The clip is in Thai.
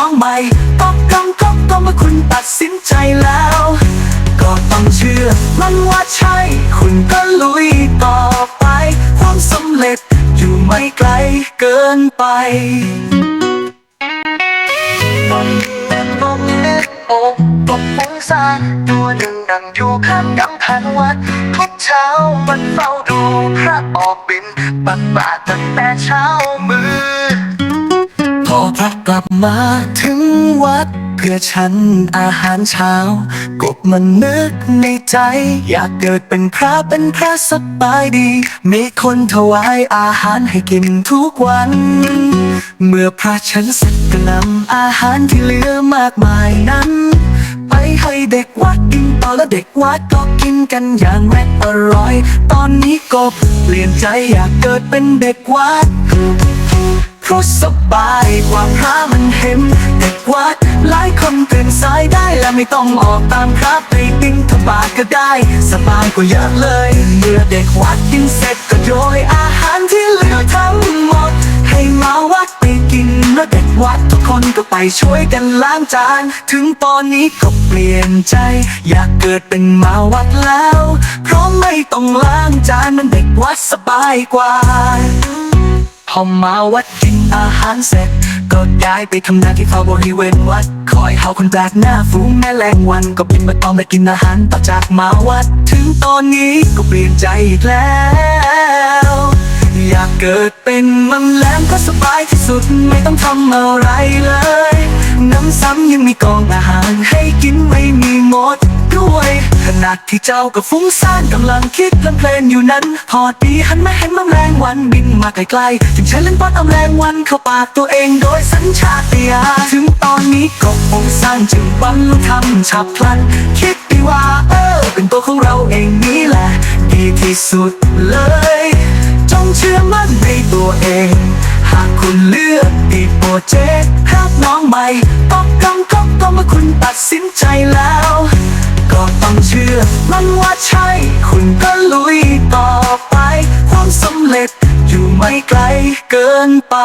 ต้องใหม่ก็กำก็ก็เมื่อคุณตัดสินใจแล้ว ก็ต้องเชื่อมันว่าใช่ คุณก็ลุยต่อไป ความสำเร็จอยู่ไม่ไกลเกินไปตอนนี้เป็นลมเล็กอบตกฟุ้งซ่านตัวหนึ่งนั่งอยู่ข้างกำแพงวัด ทุกเช้ามันเฝ้าดูพระออกบินปักบาตรตั้งแต่เช้ามือ พอพระกลับมาถึงวัด เพื่อฉันอาหารเช้ากบมันนึกในใจ อยากเกิดเป็นพระเป็นพระสบายดี มีคนถวายอาหารให้กินทุกวัน เมื่อพระฉันเสร็จก็นำอาหารที่เหลือมากมายนั้น ไปให้เด็กวัดกินต่อแล้วเด็กวัดก็กินกันอย่างแม่อร่อย ตอนนี้ก็เปลี่ยนใจอยากเกิดเป็นเด็กวัด เพราะสบายกว่าพระมันเห็นเด็กวัดหลายคนตื่นสายได้และไม่ต้องออกตามพระไปบินทบาทก็ได้ สบายกว่าเยอะเลย เมื่อเด็กวัดกินเสร็จก็โยยอาหารที่เหลือทั้งหมด ให้มาวัดไปกินแล้วเด็กวัดทุกคนก็ไปช่วยกันล้างจาน ถึงตอนนี้ก็เปลี่ยนใจ อยากเกิดเป็นมาวัดแล้ว เพราะไม่ต้องล้างจานมันเด็กวัดสบายกว่าพอมาวัดกิน อาหารเสร็จ ก็ย้ายไปทำงานที่เฝ้าบริเวณวัด คอยเฮาคนแปลกหน้าฟูงแม่แรงวัน ก็บินมาตอมไปกินอาหารต่อจากมาวัด ถึงตอนนี้ก็เปลี่ยนใจอีกแล้วอยากเกิดเป็นมัมแลมก็สบายที่สุดไม่ต้องทำอะไรเลย น้ำซ้ำยังมีกองอาหาร ณะที่เจ้าก็ฟุ้งซ่านกำลังคิดเพลินเพลนอยู่นั้น พอดีหันมาเห็นมัมแรงวันบินมาไกลๆจึงใช้เล่นป้อนเอาแมลงวันเข้าปากตัวเองโดยสัญชาตญาณถึงตอนนี้ก็คงสร้างจึงบรรลุธรรมฉับพลัน คิดดีว่าเออเป็นตัวของเราเองนี่แหละ ดีที่สุดเลย จงเชื่อมั่นในตัวเอง หากคุณเลือกดีโปรเจกต์หากน้องใหม่ต้องกำก็ก็เมื่อคุณตัดสินใจแล้ว ก็ต้องเชื่อ มันว่าใช่ คุณก็ลุยต่อไป ความสำเร็จอยู่ไม่ไกลเกินไป